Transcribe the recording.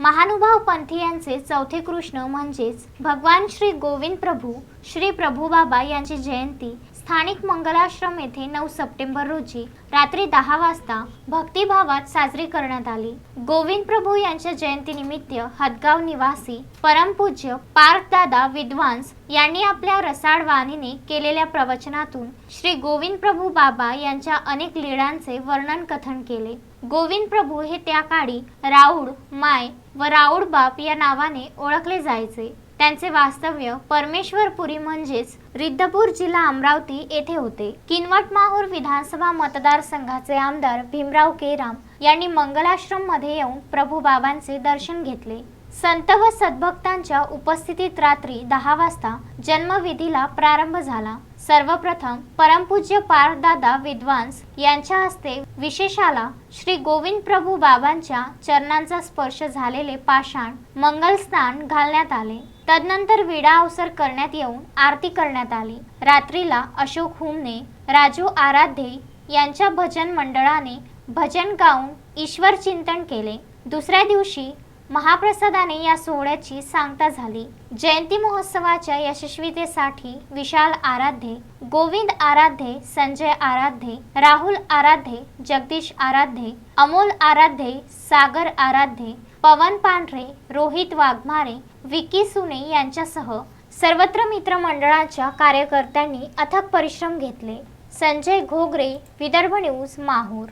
महानुभाव पंथीयांचे चौथे कृष्ण म्हणजेच भगवान श्री गोविंद प्रभू श्री प्रभू बाबा यांची जयंती स्थानिक मंगलाश्रम येथे नऊ सप्टेंबर रोजी रात्री दहा वाजता भक्तिभावात साजरी करण्यात आली. गोविंद प्रभू यांच्या जयंतीनिमित्त हदगाव निवासी परमपूज्य पार्कदादा विद्वांस यांनी आपल्या रसाळ वाणीने केलेल्या प्रवचनातून श्री गोविंद प्रभू बाबा यांच्या अनेक लीळांचे वर्णन कथन केले. गोविंद प्रभू हे त्या काळी राऊड माय व राऊड बाप या नावाने ओळखले जायचे. त्यांचे वास्तव्य परमेश्वरपुरी म्हणजेच रिद्धपूर जिल्हा अमरावती येथे होते. किनवट माहूर विधानसभा मतदारसंघाचे आमदार भीमराव केराम यांनी मंगलाश्रममध्ये येऊन प्रभू बाबांचे दर्शन घेतले. संत व सद्भक्तांच्या उपस्थितीत रात्री दहा वाजता जन्मविधीला प्रारंभ झाला. सर्वप्रथम परमपूज्य पारदादा विद्वांस यांच्या हस्ते विशेषाला श्री गोविंद प्रभू बाबांच्या चरणांचा स्पर्श झालेले पाषाण मंगलस्नान घालण्यात आले. तदनंतर विडा अवसर करण्यात येऊन आरती करण्यात आली. रात्रीला अशोक हुमने राजू आराध्ये यांच्या भजन मंडळाने भजन गाऊन ईश्वर चिंतन केले. दुसऱ्या दिवशी महाप्रसादाने या सोहळ्याची सांगता झाली. जयंती महोत्सवाच्या यशस्वीतेसाठी विशाल आराध्ये गोविंद आराध्ये संजय आराध्ये राहुल आराध्ये जगदीश आराध्ये अमोल आराध्ये सागर आराध्ये पवन पांढरे रोहित वाघमारे विकी सुने यांच्यासह सर्वत्र मित्रमंडळाच्या कार्यकर्त्यांनी अथक परिश्रम घेतले. संजय घोगरे विदर्भ न्यूज माहूर.